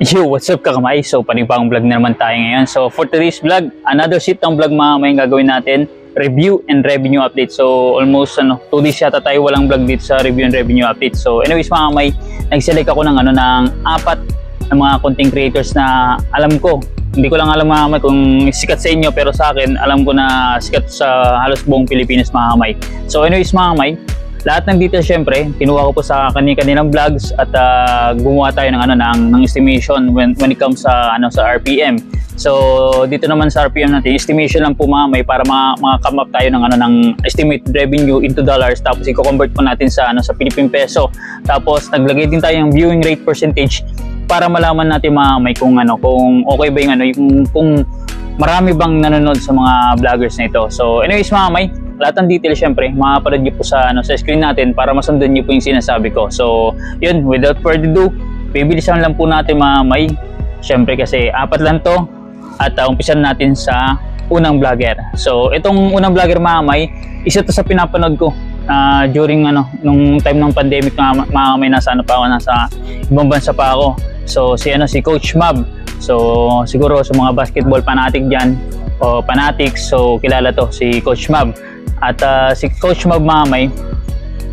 Yo, what's up kakamay? So, panibagong vlog na naman tayo ngayon. So, for today's vlog, another sit ng vlog mga kamay gagawin natin. Review and revenue update. So, almost ano, 2 days yata tayo walang vlog dito sa review and revenue update. So, anyways mga kamay, nag-select ako ng ano, ng apat ng mga content creators na alam ko. Hindi ko lang alam mga kamay kung sikat sa inyo, pero sa akin, alam ko na sikat sa halos buong Pilipinas mga kamay. So, anyways mga kamay, lahat ng details syempre, kinuha ko po sa kani-kanilang vlogs at ah, gumawa tayo ng ano ng, ng estimation when when it comes sa ano sa RPM. So dito naman sa RPM natin, estimation lang po mga may para ma, come up tayo ng ano ng estimated revenue into dollars tapos i-convert po natin sa ano sa Philippine peso. Tapos naglagay din tayo ng viewing rate percentage para malaman natin mga may kung ano kung okay ba yung ano yung kung marami bang nanonood sa mga vloggers na ito. So anyways mga may, lahat ng details syempre, makapanood niyo po sa, ano, sa screen natin para masundan niyo po yung sinasabi ko. So yun, without further ado, bibilisan lang po natin mga may. Syempre kasi apat lang to at uh, umpisan natin sa unang vlogger. So itong unang vlogger mga may, isa to sa pinapanood ko ah, during ano nung time ng pandemic mga, mga may nasa ano pa ako nasa ibang bansa pa ako. So si ano si Coach Mab. So siguro sa mga basketball fanatic diyan o fanatics so kilala to si Coach Mab. At ah, si Coach Mab Mamay,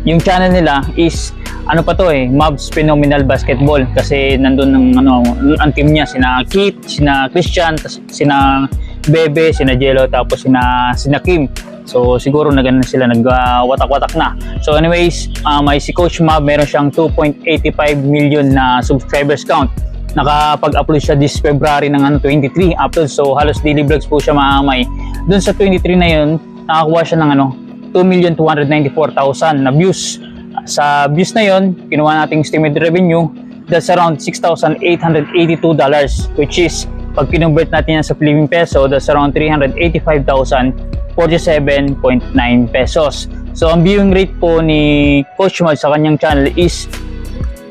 yung channel nila is ano pa to eh, Mavs Phenomenal Basketball kasi nandun ng ano, ang team niya sina Kit, sina Christian, sina Bebe, sina Jello, tapos sina sina Kim. So siguro na ganun sila nagwatak-watak na. So anyways, ah, may si Coach Mab meron siyang 2.85 million na subscribers count. Nakapag-upload siya this February ng ano 23 upload. So halos daily vlogs po siya maamay. Doon sa 23 na yun, nakakuha siya ng ano 2,294,000 na views. Sa views na yon, kinuha nating estimated revenue, that's around $6,882 which is pag kinonvert natin yan sa Philippine peso, that's around 385,047.9 pesos. So ang viewing rate po ni Coach Mal sa kanyang channel is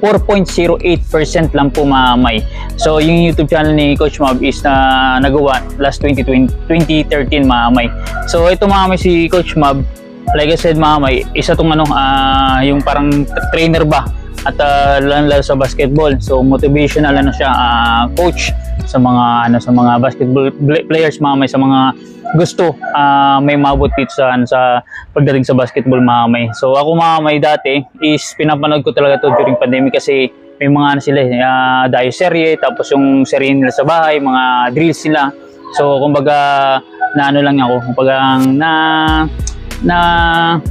4.08% lang po mamay. So yung YouTube channel ni Coach Mob is na nagawa last 2020, 2013 mamay. So ito mamay si Coach Mob, like I said mamay, isa tong ano, ah, yung parang trainer ba at uh, lalo sa basketball. So motivational ano siya, ah, coach sa mga ano sa mga basketball players mamay sa mga gusto ah, may mabot sa ano, sa pagdating sa basketball mamay. So ako mamay dati is pinapanood ko talaga to during pandemic kasi may mga ano sila uh, dayo serye tapos yung serye nila sa bahay, mga drills sila. So kumbaga na ano lang ako, kumbaga na na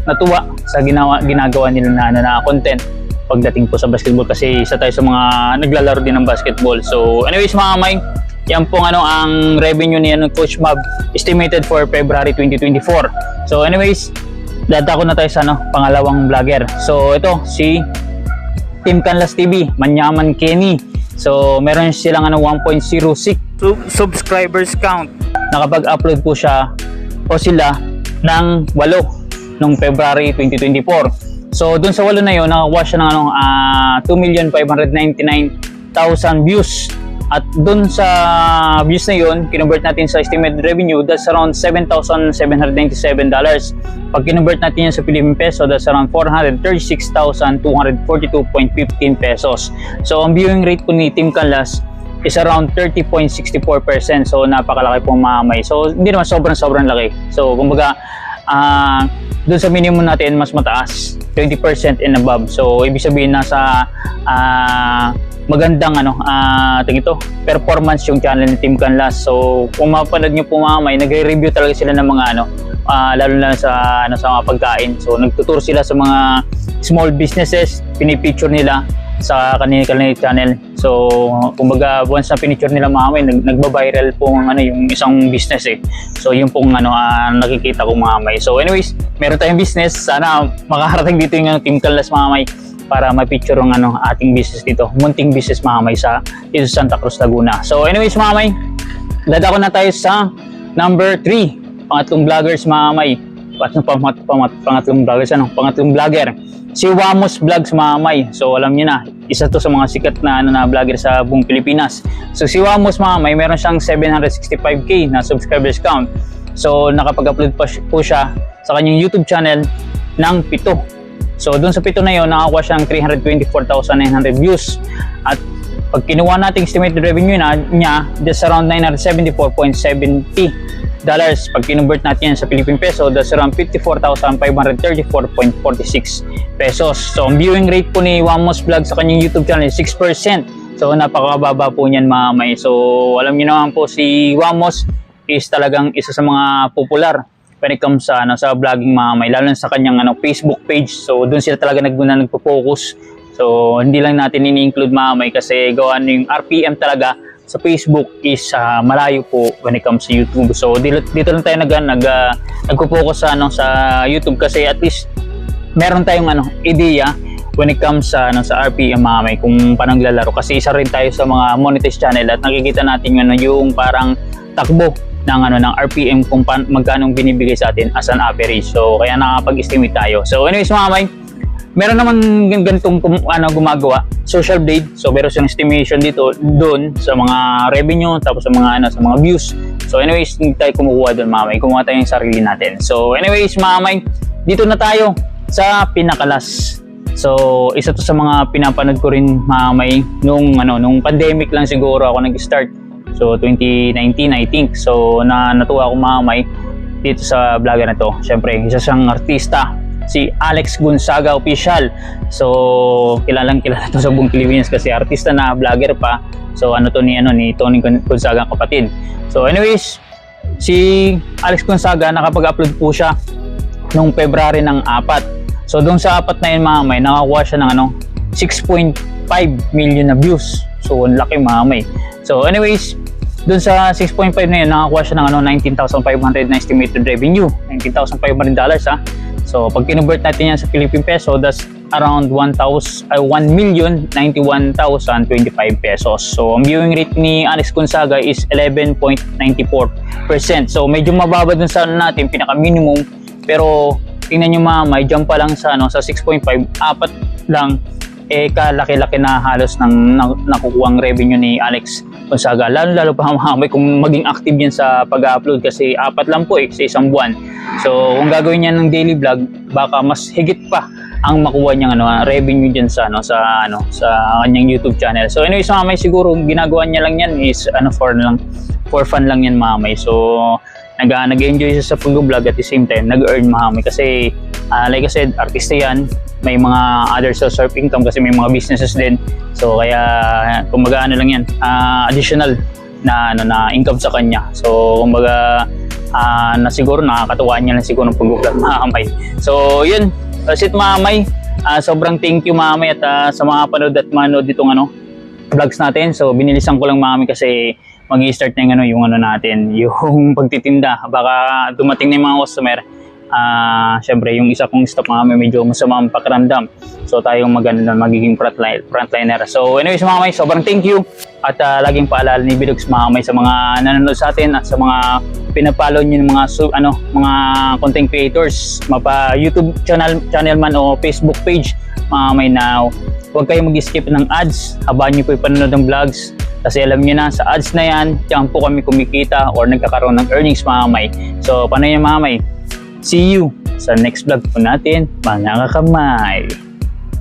natuwa sa ginawa ginagawa nila na ano na content pagdating po sa basketball kasi isa tayo sa mga naglalaro din ng basketball. So anyways mga kamay, yan pong ano ang revenue niya ng Coach Mab estimated for February 2024. So anyways, dadako na tayo sa ano, pangalawang vlogger. So ito si Team Canlas TV, Manyaman Kenny. So meron silang ano 1.06 sub- subscribers count. Nakapag-upload po siya o sila ng 8 noong February 2024. So dun sa walo na yun, nakakuha siya ng ano, ah, 2,599,000 views. At dun sa views na yun, kinonvert natin sa estimated revenue, that's around $7,797. Pag kinonvert natin yan sa Philippine peso, that's around 436,242.15 pesos. So ang viewing rate po ni Team Canlas is around 30.64%. So napakalaki po mamay. So hindi naman sobrang-sobrang laki. So kumbaga, ah doon sa minimum natin mas mataas. 20% and above. So ibig sabihin nasa ah, magandang ano ah tingin ito performance yung channel ni Team Canlas. So kung mapanood niyo po mamay nagre-review talaga sila ng mga ano ah, lalo na sa ano sa mga pagkain. So nagtuturo sila sa mga small businesses pinipicture nila sa kanila kanila channel. So, kumbaga once na pinicture nila mamay, nag, nagba-viral po ang ano yung isang business eh. So, yung pong ano ah, nakikita ko mamay. So, anyways, meron tayong business. Sana makakarating dito yung ano, Team Kalas mamay para ma-picture ang ano ating business dito. Munting business mamay sa dito sa Santa Cruz, Laguna. So, anyways, mamay, dadako na tayo sa number 3. Pangatlong vloggers mamay. Pangatlong, pangat, pangat, pangatlong vloggers ano, pangatlong vlogger si Wamos Vlogs Mamay. So alam niyo na, isa to sa mga sikat na ano na vlogger sa buong Pilipinas. So si Wamos Mamay, meron siyang 765k na subscribers count. So nakapag-upload pa po siya sa kanyang YouTube channel ng pito. So doon sa pito na yon nakakuha siya ng 324,900 views. At Pag kinuha natin estimated revenue na, niya, that's around 974.70 dollars. Pag kinonvert natin yan sa Philippine Peso, that's around 54,534.46 pesos. So, ang viewing rate po ni Wamos Vlog sa kanyang YouTube channel is 6%. So, napakababa po niyan mga may. So, alam niyo naman po si Wamos is talagang isa sa mga popular when it comes sa ano sa vlogging mga may lalo sa kanyang ano Facebook page. So doon sila talaga nagmuna nagpo-focus. So hindi lang natin ini-include mga may kasi gawa na yung RPM talaga sa Facebook is ah, malayo po when it comes sa YouTube. So dito, dito lang tayo nag nag uh, nagpo-focus sa ano sa YouTube kasi at least meron tayong ano ideya when it comes sa ano sa RPM mga may kung paano naglalaro kasi isa rin tayo sa mga monetized channel at nakikita natin yung, ano, yung parang takbo ng ano ng RPM kung pan, magkano binibigay sa atin as an average. So kaya nakakapag-estimate tayo. So anyways mga meron naman gan- ganitong ano gumagawa, Social Blade. So meron siyang estimation dito doon sa mga revenue tapos sa mga ano sa mga views. So anyways, hindi tayo kumukuha doon mga may, kumuha tayo yung sarili natin. So anyways mga may, dito na tayo sa pinakalas. So, isa to sa mga pinapanood ko rin mga may nung ano nung pandemic lang siguro ako nag-start. So 2019 I think. So na natuwa ako mamay dito sa vlogger na to. Siyempre, isa siyang artista si Alex Gonzaga Official. So kilalang kilala to sa buong Pilipinas kasi artista na vlogger pa. So ano to ni ano ni Tony Gon- Gonzaga kapatid. So anyways, si Alex Gonzaga nakapag-upload po siya nung February ng 4. So doon sa apat na yun mga may, nakakuha siya ng ano, 6.5 million na views. So ang laki mga may. So anyways, doon sa 6.5 na yun, nakakuha siya ng ano, 19,500 na estimated revenue. 19,500 dollars ha. So pag kinonvert natin yan sa Philippine Peso, that's around 1,000 ay 1,091,025 pesos. So ang viewing rate ni Alex Gonzaga is 11.94%. So medyo mababa dun sa ano natin, pinaka minimum. Pero tingnan nyo mga may jump pa lang sa ano sa 6.5 apat lang eh kalaki-laki na halos ng na, nakukuhang revenue ni Alex Gonzaga lalo lalo pa mga may kung maging active yan sa pag-upload kasi apat lang po eh sa isang buwan. So kung gagawin niya ng daily vlog baka mas higit pa ang makuha niyang ano revenue diyan sa ano sa ano sa kanyang YouTube channel. So anyways mga may siguro ginagawa niya lang yan is ano for lang for fun lang yan mga may so nag nag-enjoy siya sa pag-vlog at the same time nag-earn mahami kasi uh, like I said artista yan. May mga other source of income kasi may mga businesses din. So kaya kumbaga ano lang yan uh, additional na ano na income sa kanya. So kumbaga uh, na siguro nakakatuwa niya lang siguro ng pag-vlog mahamay so yun. That's it mahamay uh, sobrang thank you mahamay at uh, sa mga panood at manood ditong ano vlogs natin. So binilisan ko lang mahamay kasi mag start na yung ano, yung ano natin, yung pagtitinda. Baka dumating na yung mga customer. Ah, syempre yung isa kong stop mga may medyo masama ang pakiramdam. So tayong magano na magiging frontline, frontliner. So anyways mga may, sobrang thank you at ah, laging paalala ni Bidogs mga may sa mga nanonood sa atin at sa mga pinapalo niyo ng mga ano, mga content creators, mapa YouTube channel channel man o Facebook page mga may now. Huwag kayong mag-skip ng ads habang niyo po ipanonood ng vlogs kasi alam niyo na, sa ads na yan, diyan po kami kumikita or nagkakaroon ng earnings mga kamay. So, paano yung mga kamay? See you sa next vlog po natin, mga kakamay.